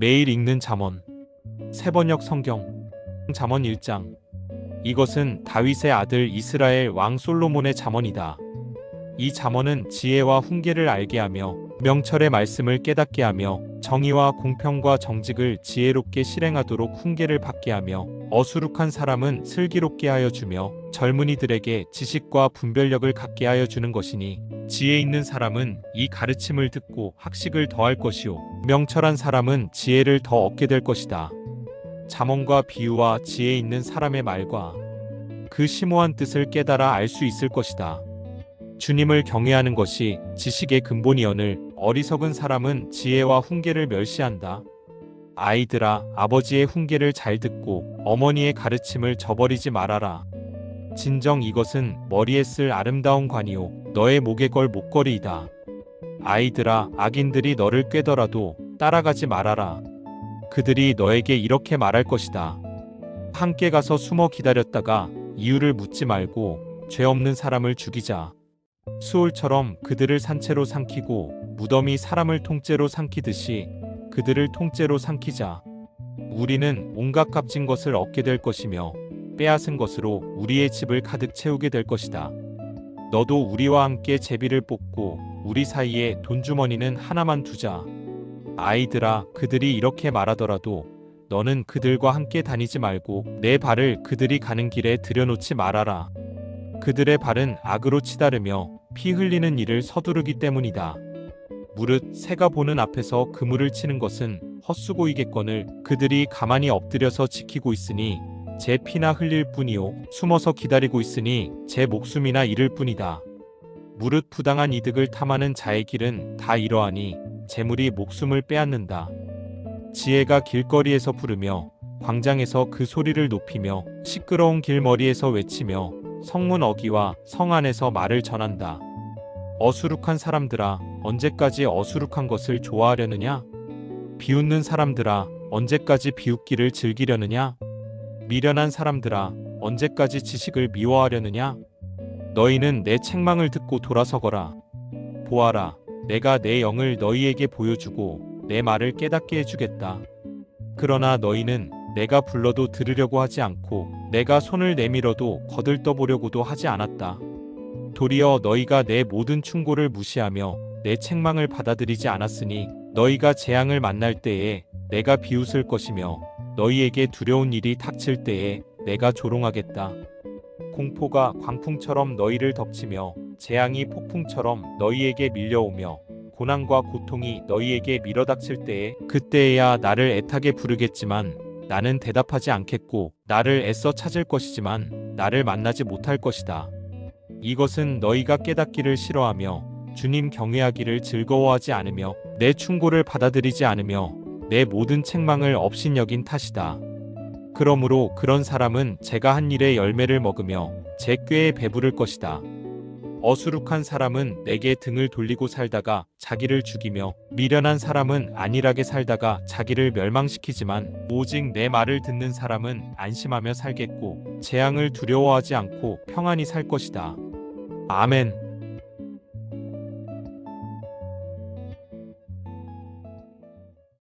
매일 읽는 잠언. 세번역 성경. 잠언 1장. 이것은 다윗의 아들 이스라엘 왕 솔로몬의 잠언이다. 이 잠언은 지혜와 훈계를 알게 하며 명철의 말씀을 깨닫게 하며 정의와 공평과 정직을 지혜롭게 실행하도록 훈계를 받게 하며 어수룩한 사람은 슬기롭게 하여 주며 젊은이들에게 지식과 분별력을 갖게 하여 주는 것이니 지혜 있는 사람은 이 가르침을 듣고 학식을 더할 것이요 명철한 사람은 지혜를 더 얻게 될 것이다. 잠언과 비유와 지혜 있는 사람의 말과 그 심오한 뜻을 깨달아 알 수 있을 것이다. 주님을 경외하는 것이 지식의 근본이언을 어리석은 사람은 지혜와 훈계를 멸시한다. 아이들아 아버지의 훈계를 잘 듣고 어머니의 가르침을 저버리지 말아라. 진정 이것은 머리에 쓸 아름다운 관이요 너의 목에 걸 목걸이이다. 아이들아 악인들이 너를 꿰더라도 따라가지 말아라. 그들이 너에게 이렇게 말할 것이다. 함께 가서 숨어 기다렸다가 이유를 묻지 말고 죄 없는 사람을 죽이자. 수올처럼 그들을 산채로 삼키고 무덤이 사람을 통째로 삼키듯이 그들을 통째로 삼키자. 우리는 온갖 값진 것을 얻게 될 것이며 빼앗은 것으로 우리의 집을 가득 채우게 될 것이다. 너도 우리와 함께 제비를 뽑고 우리 사이에 돈주머니는 하나만 두자. 아이들아, 그들이 이렇게 말하더라도 너는 그들과 함께 다니지 말고 내 발을 그들이 가는 길에 들여놓지 말아라. 그들의 발은 악으로 치다르며 피 흘리는 일을 서두르기 때문이다. 무릇 새가 보는 앞에서 그물을 치는 것은 헛수고이겠거늘 그들이 가만히 엎드려서 지키고 있으니 제 피나 흘릴 뿐이요 숨어서 기다리고 있으니 제 목숨이나 잃을 뿐이다. 무릇 부당한 이득을 탐하는 자의 길은 다 이러하니 재물이 목숨을 빼앗는다. 지혜가 길거리에서 부르며 광장에서 그 소리를 높이며 시끄러운 길머리에서 외치며 성문 어기와 성 안에서 말을 전한다. 어수룩한 사람들아 언제까지 어수룩한 것을 좋아하려느냐? 비웃는 사람들아 언제까지 비웃기를 즐기려느냐? 미련한 사람들아 언제까지 지식을 미워하려느냐? 너희는 내 책망을 듣고 돌아서거라. 보아라, 내가 내 영을 너희에게 보여주고 내 말을 깨닫게 해주겠다. 그러나 너희는 내가 불러도 들으려고 하지 않고 내가 손을 내밀어도 거들떠 보려고도 하지 않았다. 도리어 너희가 내 모든 충고를 무시하며 내 책망을 받아들이지 않았으니 너희가 재앙을 만날 때에 내가 비웃을 것이며 너희에게 두려운 일이 닥칠 때에 내가 조롱하겠다. 공포가 광풍처럼 너희를 덮치며 재앙이 폭풍처럼 너희에게 밀려오며 고난과 고통이 너희에게 밀어닥칠 때에 그때에야 나를 애타게 부르겠지만 나는 대답하지 않겠고 나를 애써 찾을 것이지만 나를 만나지 못할 것이다. 이것은 너희가 깨닫기를 싫어하며 주님 경외하기를 즐거워하지 않으며 내 충고를 받아들이지 않으며 내 모든 책망을 업신여긴 탓이다. 그러므로 그런 사람은 제가 한 일의 열매를 먹으며 제 꾀에 배부를 것이다. 어수룩한 사람은 내게 등을 돌리고 살다가 자기를 죽이며 미련한 사람은 안일하게 살다가 자기를 멸망시키지만 오직 내 말을 듣는 사람은 안심하며 살겠고 재앙을 두려워하지 않고 평안히 살 것이다. 아멘.